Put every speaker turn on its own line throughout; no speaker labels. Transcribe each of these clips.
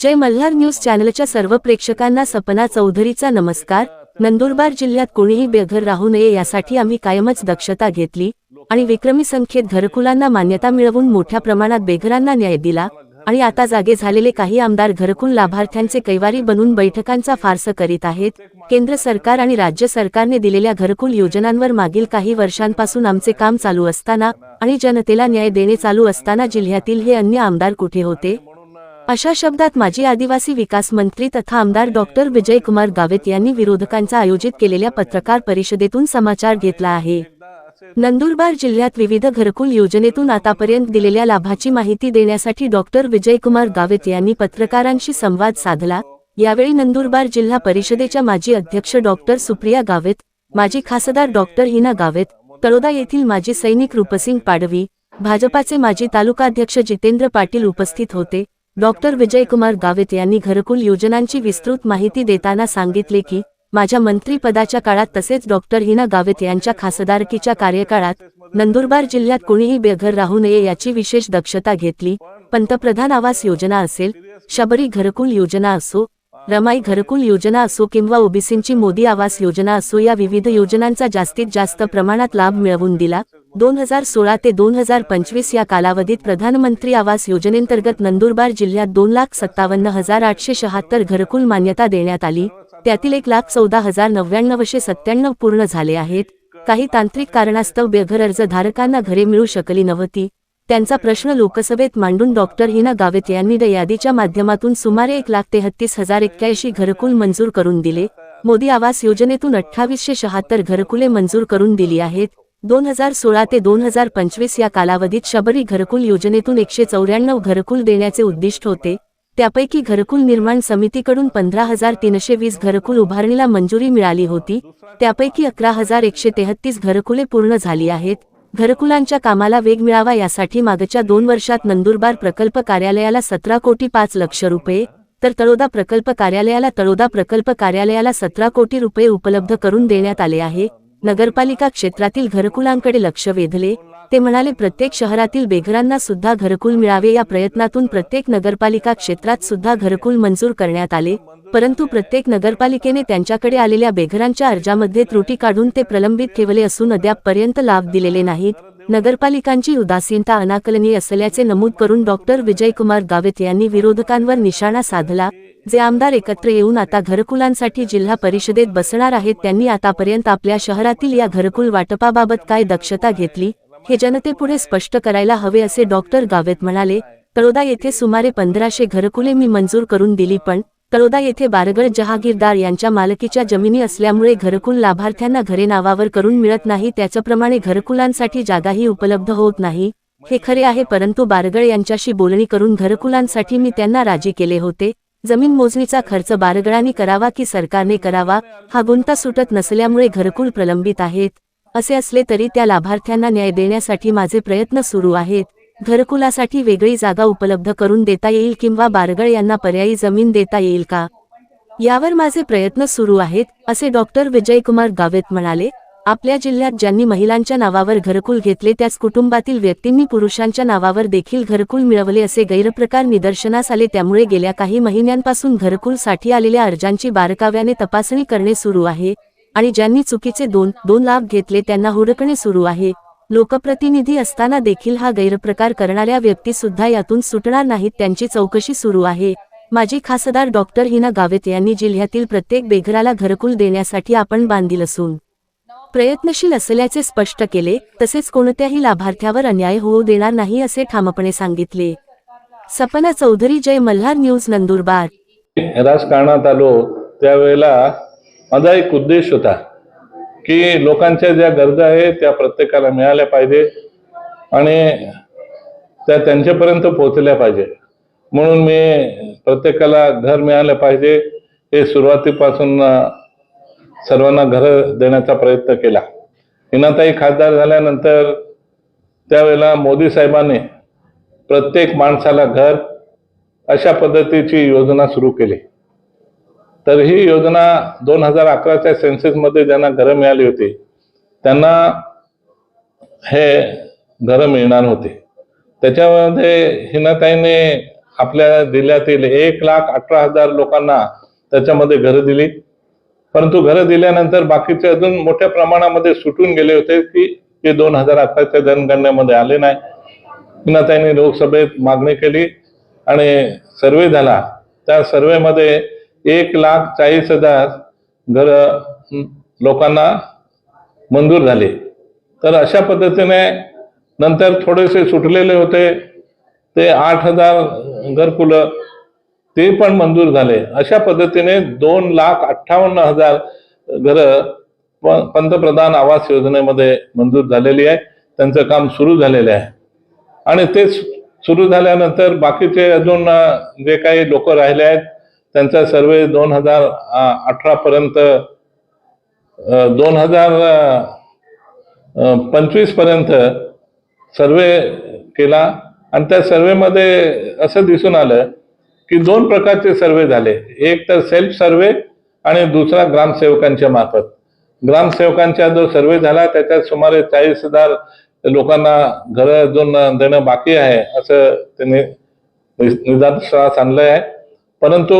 जय Malhar news चॅनलच्या सर्व प्रेक्षकांना सपना चौधरीचा नमस्कार. नंदुरबार जिल्ह्यात कोणीही बेघर राहू नये यासाठी आम्ही कायमच दक्षता घेतली आणि विक्रमी संख्येत घरकुलांना मान्यता मिळवून मोठ्या प्रमाणात बेघरांना न्याय दिला आणि आता जागे झालेले काही आमदार घरकुल लाभार्थ्यांचे कैवारी बनून बैठकांचा फारस करीत आहेत. केंद्र सरकार आणि राज्य सरकारने दिलेल्या घरकुल योजनांवर मागील काही वर्षांपासून आमचे काम चालू असताना आणि जनतेला न्याय देणे चालू असताना जिल्ह्यातील हे अन्य आमदार कुठे होते? अशा शब्दात माजी आदिवासी विकास मंत्री तथा आमदार डॉक्टर विजयकुमार गावित यांनी विरोधकांचा आयोजित केलेल्या पत्रकार परिषदेतून समाचार घेतला आहे. नंदुरबार जिल्ह्यात विविध घरकुल योजनेतून आतापर्यंत दिलेल्या लाभाची माहिती देण्यासाठी डॉक्टर विजयकुमार गावित यांनी पत्रकारांशी संवाद साधला. यावेळी नंदुरबार जिल्हा परिषदेच्या माजी अध्यक्ष डॉक्टर सुप्रिया गावित माजी खासदार डॉक्टर हिना गावित तळोदा येथील माजी सैनिक रूपसिंग पाडवी भाजपाचे माजी तालुकाध्यक्ष जितेंद्र पाटील उपस्थित होते. डॉक्टर विजयकुमार गावित यांनी घरकुल योजनांची विस्तृत माहिती देताना सांगितले की माझ्या मंत्रीपदाच्या काळात तसेच डॉक्टर हिना गावित यांच्या खासदारकीच्या कार्यकाळात नंदुरबार जिल्ह्यात कोणीही बेघर राहू नये याची विशेष दक्षता घेतली. पंतप्रधान आवास योजना असेल शबरी घरकुल योजना असो रमाई घरकुल योजना असो किंवा ओबीसींची मोदी आवास योजना असो या विविध योजनांचा जास्तीत जास्त प्रमाणात लाभ मिळवून दिला. दोन हजार सोळा ते दोन हजार पंचवीस या कालावधीत प्रधानमंत्री आवास योजनेंतर्गत नंदुरबार जिल्ह्यात दोन लाख सत्तावन्न हजार आठशे शहात्तर घरकुल मान्यता देण्यात आली. त्यातील एक लाख चौदा हजार नव्याण्णवशे सत्त्याण्णव पूर्ण झाले आहेत. काही तांत्रिक कारणास्तव बेघर अर्जधारकांना घरे मिळू शकली नव्हती. त्यांचा प्रश्न लोकसभेत मांडून डॉक्टर हिना गावित यांनी द यादीच्या माध्यमातून सुमारे एक लाख तेहत्तीस हजार एक्क्याऐंशी घरकुल मंजूर करून दिले. मोदी आवास योजनेतून अठ्ठावीसशे शहात्तर घरकुले मंजूर करून दिली आहेत. दोन हजार सोळा ते दोन हजार पंचवीस या कालावधीत शबरी घरकुल योजनेतून एकशे चौऱ्याण्णव घरकुल देण्याचे उद्दिष्ट होते. त्यापैकी घरकुल निर्माण समितीकडून पंधरा हजार तीनशे वीस घरकुल उभारणीला मंजुरी मिळाली होती. त्यापैकी अकरा हजार एकशे तेहत्तीस घरकुले पूर्ण झाली आहेत. घरकुलांच्या कामाला वेग मिळावा यासाठी मागच्या दोन वर्षात नंदुरबार प्रकल्प कार्यालयाला सतरा कोटी पाच लक्ष रुपये तर तळोदा प्रकल्प कार्यालयाला तळोदा प्रकल्प कार्यालयाला सतरा कोटी रुपये उपलब्ध करून देण्यात आले आहे. नगरपालिका क्षेत्रातील घरकुलांकडे लक्ष वेधले. ते म्हणाले प्रत्येक शहरातील बेघरांना सुद्धा घरकुल मिळावे या प्रयत्नातून प्रत्येक नगरपालिका क्षेत्रात सुद्धा घरकुल मंजूर करण्यात आले. परंतु प्रत्येक नगरपालिकेने त्यांच्याकडे आलेल्या बेघरांच्या अर्जामध्ये त्रुटी काढून ते प्रलंबित ठेवले असून अद्यापपर्यंत लाभ दिलेले नाहीत. नगरपालिकांची उदासीनता अनाकलनीय असल्याचे नमूद करून डॉक्टर विजयकुमार गावित यांनी विरोधकांवर निशाणा साधला. जे आमदार एकत्र येऊन आता घरकुलांसाठी जिल्हा परिषदेत बसणार आहेत त्यांनी आतापर्यंत आपल्या शहरातील या घरकुल वाटपाबाबत काय दक्षता घेतली हे जनतेपुढे स्पष्ट करायला हवे असे डॉक्टर गावेत म्हणाले तळोदा येथे सुमारे पंधराशे घरकुले मी मंजूर करून दिली पण तळोदा येथे बारगड जहागीरदार यांच्या मालकीच्या जमिनी असल्यामुळे घरकुल लाभार्थ्यांना घरे नावावर करून मिळत नाही त्याच्याप्रमाणे घरकुलांसाठी जागाही उपलब्ध होत नाही. हे खरे आहे परंतु बारगळ यांच्याशी बोलणी करून घरकुलांसाठी मी त्यांना राजी केले होते. जमीन मोजणीचा खर्च बारगळांनी करावा की सरकारने करावा हा गुंता सुटत नसल्यामुळे घरकुल प्रलंबित आहेत. असे असले तरी त्या लाभार्थ्यांना न्याय देण्यासाठी माझे प्रयत्न सुरू आहेत. घरकुलासाठी वेगळी जागा उपलब्ध करून देता येईल किंवा बारगळ यांना पर्यायी जमीन देता येईल का? यावर माझे प्रयत्न सुरू आहेत असे डॉक्टर विजयकुमार गावेत म्हणाले. आपल्या जिल्ह्यात ज्यांनी महिलांच्या नावावर घरकुल घेतले त्याच कुटुंबातील व्यक्तींनी पुरुषांच्या नावावर देखील घरकुल मिळवले असे गैरप्रकार निदर्शनास आले. त्यामुळे गेल्या काही महिन्यांपासून घरकुलसाठी आलेल्या अर्जांची बारकाव्याने तपासणी करणे सुरू आहे आणि ज्यांनी चुकीचे दोन दोन लाभ घेतले त्यांना हुडकणे सुरू आहे. लोकप्रतिनिधी असताना देखील हा गैरप्रकार करणाऱ्या व्यक्ती सुद्धा यातून सुटणार नाहीत त्यांची चौकशी सुरू आहे. माजी खासदार डॉक्टर हिना गावेत यांनी जिल्ह्यातील प्रत्येक बेघराला घरकुल देण्यासाठी आपण बांधील असून प्रयत्नशील असल्याचे स्पष्ट केले तसेच कोणत्याही लाभार्थ्यावर अन्याय होऊ देणार नाही असे ठामपणे सांगितले. सपना चौधरी जय मल्हार न्यूज नंदुरबार.
राजकारणात आलो त्यावेळेला माझा एक उद्देश होता की लोकांच्या ज्या गरजा आहेत त्या प्रत्येकाला मिळाल्या पाहिजे आणि त्या त्यांच्यापर्यंत पोहोचल्या पाहिजे. म्हणून मी प्रत्येकाला घर मिळालं पाहिजे हे सुरुवातीपासून सर्वांना घरं देण्याचा प्रयत्न केला. हिनाताई खासदार झाल्यानंतर त्यावेळेला मोदी साहेबांनी प्रत्येक माणसाला घर अशा पद्धतीची योजना सुरू केली. तर ही योजना दोन हजार अकराच्या सेन्सेसमध्ये ज्यांना घरं मिळाली होती त्यांना हे घरं मिळणार होते. त्याच्यामध्ये हिनाताईने आपल्या जिल्ह्यातील एक लाख अठरा हजार लोकांना त्याच्यामध्ये घरं दिली. परंतु घरं दिल्यानंतर बाकीचे अजून मोठ्या प्रमाणामध्ये सुटून गेले होते की ते दोन हजार अकराच्या जनगणनेमध्ये आले नाही. पुन्हा त्यांनी लोकसभेत मागणी केली आणि सर्वे झाला. त्या सर्वेमध्ये एक लाख चाळीस हजार घर लोकांना मंजूर झाले. तर अशा पद्धतीने नंतर थोडेसे सुटलेले होते. ते आठ हजार घरकुलं ते पण मंजूर झाले. अशा पद्धतीने दोन लाख अठ्ठावन्न हजार घरं प- पंतप्रधान आवास योजनेमध्ये मंजूर झालेली आहे. त्यांचं काम सुरू झालेलं आहे. आणि ते सु- सुरू झाल्यानंतर बाकीचे अजून जे काही लोक राहिले आहेत त्यांचा सर्वे दोन हजार अठरा पर्यंत दोन हजार पंचवीसपर्यंत सर्वे केला. आणि त्या सर्वेमध्ये असं दिसून आलं की दोन प्रकारचे सर्वे झाले. एक तर सेल्फ सर्वे आणि दुसरा ग्रामसेवकांच्या मार्फत. ग्रामसेवकांचा जो सर्वे झाला त्याच्यात सुमारे चाळीस हजार लोकांना घर अजून देणं बाकी आहे असं त्यांनी नि- निदर्शनास आणलं आहे परंतु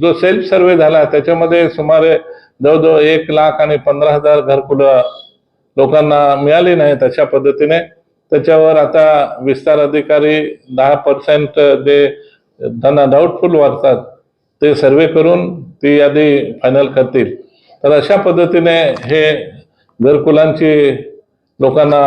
जो सेल्फ सर्वे झाला त्याच्यामध्ये सुमारे जवळजवळ एक लाख आणि पंधरा हजार घरकुलं लोकांना मिळाली नाहीत अशा पद्धतीने. त्याच्यावर आता विस्तार अधिकारी दहा पर्सेंट जे त्यांना डाऊटफुल वाटतात. ते सर्वे करून ती यादी फायनल करतील. तर अशा पद्धतीने हे घरकुलांची लोकांना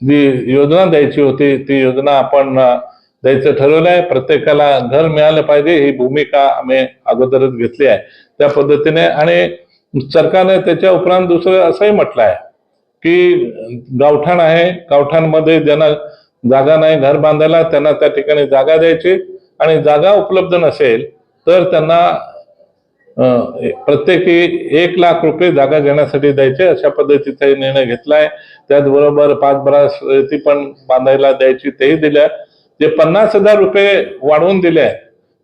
जी योजना द्यायची होती ती योजना आपण द्यायचं ठरवलं आहे. प्रत्येकाला घर मिळालं पाहिजे ही भूमिका आम्ही अगोदरच घेतली आहे. त्या पद्धतीने आणि सरकारने त्याच्या उपरांत दुसरं असंही म्हटलं आहे की गावठाण आहे. गावठाणमध्ये ज्यांना जागा नाही घर बांधायला त्यांना त्या ठिकाणी जागा द्यायची. आणि जागा उपलब्ध नसेल तर त्यांना प्रत्येकी एक लाख रुपये जागा घेण्यासाठी द्यायचे. अशा पद्धतीचा निर्णय घेतलाय. त्याचबरोबर पाच बारा ती पण बांधायला द्यायची तेही दिल्या. जे पन्नास हजार रुपये वाढवून दिले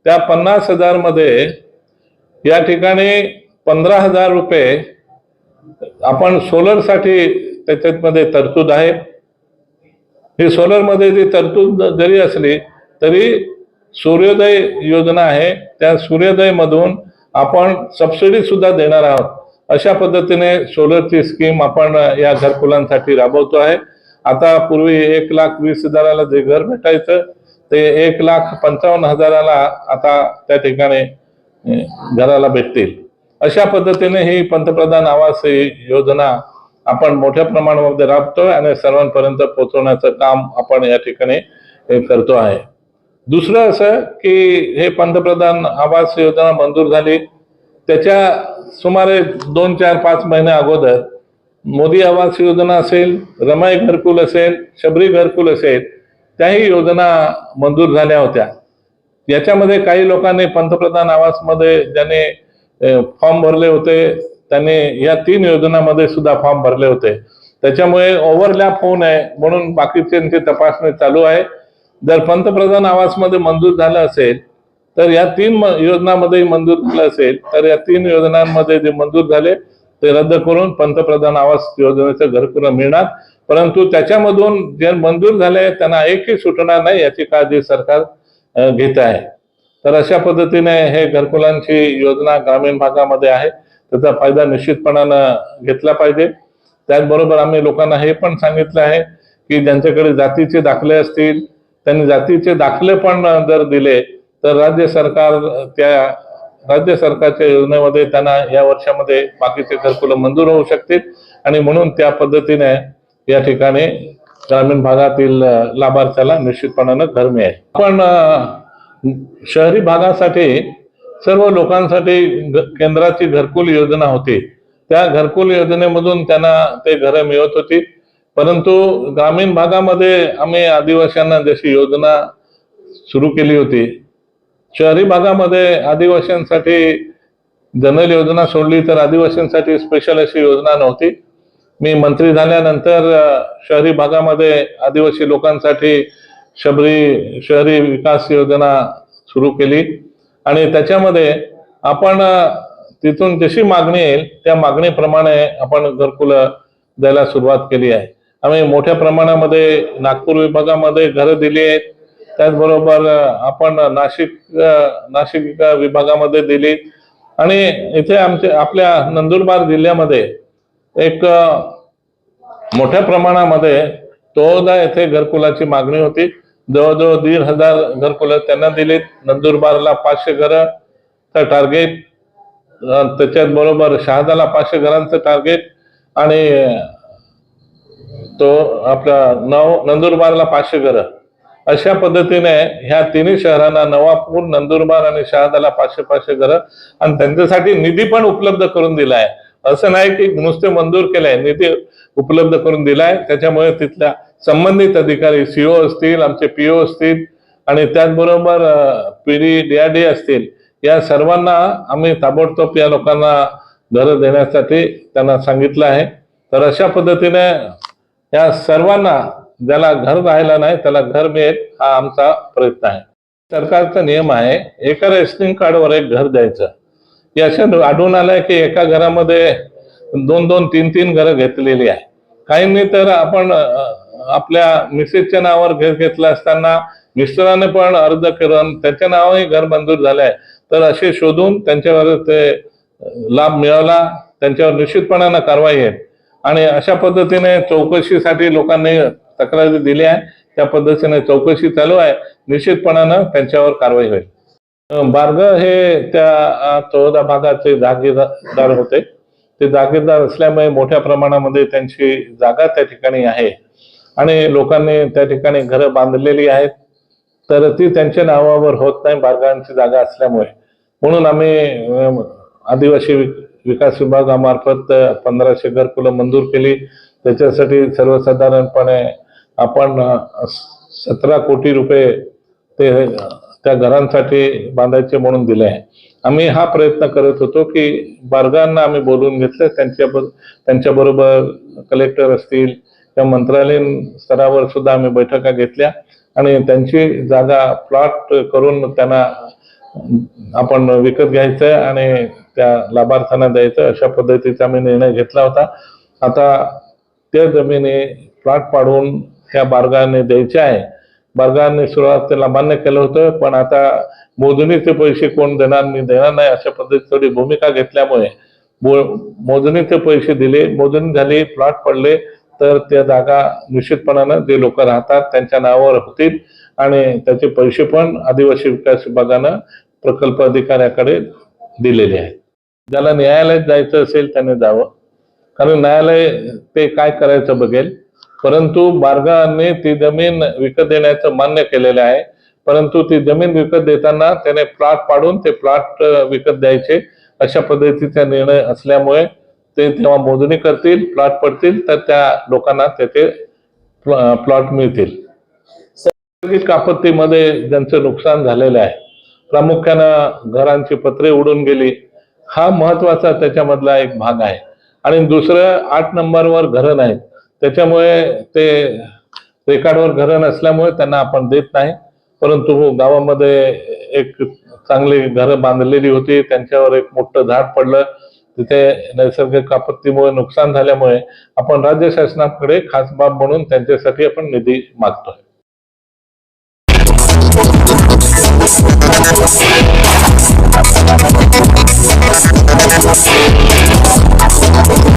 त्या पन्नास हजारमध्ये या ठिकाणी पंधरा हजार रुपये आपण सोलरसाठी त्याच्यामध्ये तरतूद आहे. ही सोलरमध्ये जी तरतूद जरी असली तरी सूर्योदय योजना आहे. त्या सूर्योदयमधून आपण सबसिडी सुद्धा देणार आहोत. अशा पद्धतीने सोलरची स्कीम आपण या घरकुलांसाठी राबवतो आहे. आता पूर्वी एक लाख वीस हजाराला जे घर भेटायचं ते एक लाख पंचावन्न हजाराला आता त्या ठिकाणी घराला भेटतील. अशा पद्धतीने ही पंतप्रधान आवास योजना आपण मोठ्या प्रमाणामध्ये राबतोय आणि सर्वांपर्यंत पोहोचवण्याचं काम आपण या ठिकाणी करतो आहे. दुसरं असं की हे पंतप्रधान आवास योजना मंजूर झाली. त्याच्या सुमारे दोन चार पाच महिने अगोदर मोदी आवास योजना असेल रमाई घरकुल असेल शबरी घरकुल असेल त्याही योजना मंजूर झाल्या होत्या. याच्यामध्ये काही लोकांनी पंतप्रधान आवासमध्ये ज्याने फॉर्म भरले होते त्यांनी या तीन योजनांमध्ये सुद्धा फॉर्म भरले होते. त्याच्यामुळे ओव्हरलॅप होऊ नये म्हणून बाकीच्यांची तपासणी चालू आहे. जर पंतप्रधान आवासमध्ये मंजूर झालं असेल तर या तीन म- योजनांमध्ये मंजूर झालं असेल तर या तीन योजनांमध्ये जे मंजूर झाले ते रद्द करून पंतप्रधान आवास योजनेचं घरकुलं मिळणार. परंतु त्याच्यामधून जे मंजूर झाले त्यांना एकही सुटणार नाही याची काळजी सरकार घेत आहे. तर अशा पद्धतीने हे घरकुलांची योजना ग्रामीण भागामध्ये आहे. त्याचा फायदा निश्चितपणानं घेतला पाहिजे. त्याचबरोबर आम्ही लोकांना हे पण सांगितलं आहे की ज्यांच्याकडे जातीचे दाखले असतील त्यांनी जातीचे दाखले पण जर दिले तर राज्य सरकार त्या राज्य सरकारच्या योजनेमध्ये त्यांना या वर्षामध्ये बाकीचे घरकुलं मंजूर होऊ शकतील आणि म्हणून त्या पद्धतीने या ठिकाणी ग्रामीण भागातील लाभार्थ्याला निश्चितपणानं घर मिळेल. पण शहरी भागासाठी सर्व लोकांसाठी केंद्राची घरकुल योजना होती. त्या घरकुल योजनेमधून त्यांना ते घरं मिळत होती. परंतु ग्रामीण भागामध्ये आम्ही आदिवासींना जशी योजना सुरू केली होती शहरी भागामध्ये आदिवासींसाठी जनरल योजना सोडली तर आदिवासींसाठी स्पेशल अशी योजना नव्हती. मी मंत्री झाल्यानंतर शहरी भागामध्ये आदिवासी लोकांसाठी शबरी शहरी विकास योजना सुरू केली. आणि त्याच्यामध्ये आपण तिथून जशी मागणी येईल त्या मागणीप्रमाणे आपण घरकुलं द्यायला सुरुवात केली आहे. आम्ही मोठ्या प्रमाणामध्ये नागपूर विभागामध्ये घरं दिली आहेत. त्याचबरोबर आपण नाशिक नाशिक विभागामध्ये दिली. आणि इथे आमचे आपल्या नंदुरबार जिल्ह्यामध्ये एक मोठ्या प्रमाणामध्ये तोदा येथे घरकुलाची मागणी होती. जवळजवळ दीड हजार घरकुलं त्यांना दिलीत. नंदुरबारला पाचशे घरं टार्गेट त्याच्यात बरोबर शहादाला पाचशे घरांचं टार्गेट आणि तो आपला नव नंदुरबारला पाचशे घरं. अशा पद्धतीने ह्या तिन्ही शहरांना नवापूर नंदुरबार आणि शहादाला पाचशे पाचशे घरं. आणि त्यांच्यासाठी निधी पण उपलब्ध करून दिलाय. असं नाही की नुसते मंजूर केलंय. निधी उपलब्ध करून दिलाय. त्याच्यामुळे तिथल्या संबंधित अधिकारी सीओ असतील आमचे पीओ असतील आणि त्याचबरोबर पीडी डीआरडी असतील या सर्वांना आम्ही ताबडतोब या लोकांना घरं देण्यासाठी त्यांना सांगितलं आहे. तर अशा पद्धतीने या सर्वांना ज्याला घर राहिला नाही त्याला घर मिळेल हा आमचा प्रयत्न आहे. सरकारचा नियम आहे एका रेशनिंग कार्डवर एक घर द्यायचं. हे असं आढळून आलंय की एका घरामध्ये दोन दोन तीन तीन घरं घेतलेली आहे. काहींनी तर आपण आपल्या मिसेसच्या नावावर घर घेतला असताना मिस्टराने पण अर्ज करून त्याच्या नावाने घर मंजूर झालंय तर असे शोधून त्यांच्यावर ते लाभ मिळवला त्यांच्यावर निश्चितपणानं कारवाई आहे. आणि अशा पद्धतीने चौकशीसाठी लोकांनी तक्रारी दिली आहे. त्या पद्धतीने चौकशी चालू आहे. निश्चितपणानं त्यांच्यावर कारवाई होईल. बार्ग हे त्या चौदा भागाचे जागीरदार होते. ते जागीरदार असल्यामुळे मोठ्या प्रमाणामध्ये त्यांची जागा त्या ठिकाणी आहे. आणि लोकांनी त्या ठिकाणी घरं बांधलेली आहेत. तर ती त्यांच्या नावावर होत नाही बारगांची जागा असल्यामुळे. म्हणून आम्ही आदिवासी विकास विभागामार्फत पंधराशे घरकुलं मंजूर केली. त्याच्यासाठी सर्वसाधारणपणे आपण सतरा कोटी रुपये ते त्या घरांसाठी बांधायचे म्हणून दिले आहे. आम्ही हा प्रयत्न करत होतो की बारगांना आम्ही बोलवून घेतलं त्यांच्या त्यांच्याबरोबर कलेक्टर असतील त्या मंत्रालयीन स्तरावर सुद्धा आम्ही बैठका घेतल्या आणि त्यांची जागा प्लॉट करून त्यांना आपण विकत घ्यायचं आणि त्या लाभार्थ्यांना द्यायचं अशा पद्धतीचा आम्ही निर्णय घेतला होता. आता त्या जमिनी प्लॉट पाडून त्या बारगाने द्यायच्या आहे. बारगाने सुरुवातीला मान्य केलं होतं पण आता मोजणीचे पैसे कोण देणार मी देणार नाही अशा पद्धतीची थोडी भूमिका घेतल्यामुळे. मोजणीचे पैसे दिले मोजणी झाली प्लॉट पडले तर त्या जागा निश्चितपणानं जे लोक राहतात त्यांच्या नावावर होतील आणि त्याचे पैसे पण आदिवासी विकास विभागानं प्रकल्प अधिकाऱ्याकडे दिलेले आहेत. ज्याला न्यायालयात जायचं असेल त्याने जावं. कारण न्यायालय ते काय करायचं बघेल? परंतु बारगाने ती जमीन विकत देण्याचं मान्य केलेलं आहे. परंतु ती जमीन विकत देताना त्याने प्लॉट पाडून ते प्लॉट विकत द्यायचे अशा पद्धतीचा निर्णय असल्यामुळे ते तेव्हा मोजणी करतील प्लॉट पडतील तर त्या लोकांना त्याचे प्लॉट मिळतील. नैसर्गिक आपत्तीमध्ये ज्यांचं नुकसान झालेलं आहे प्रामुख्यानं घरांची पत्रे उडून गेली हा महत्त्वाचा त्याच्यामधला एक भाग आहे. आणि दुसरं आठ नंबरवर घरं नाहीत. त्याच्यामुळे ते रेकॉर्डवर घरं नसल्यामुळे त्यांना आपण देत नाही. परंतु गावामध्ये एक चांगली घरं बांधलेली होती त्यांच्यावर एक मोठं झाड पडलं. तिथे नैसर्गिक आपत्तीमुळे नुकसान झाल्यामुळे आपण राज्य शासनाकडे खास बाब म्हणून त्यांच्यासाठी आपण निधी मागतोय.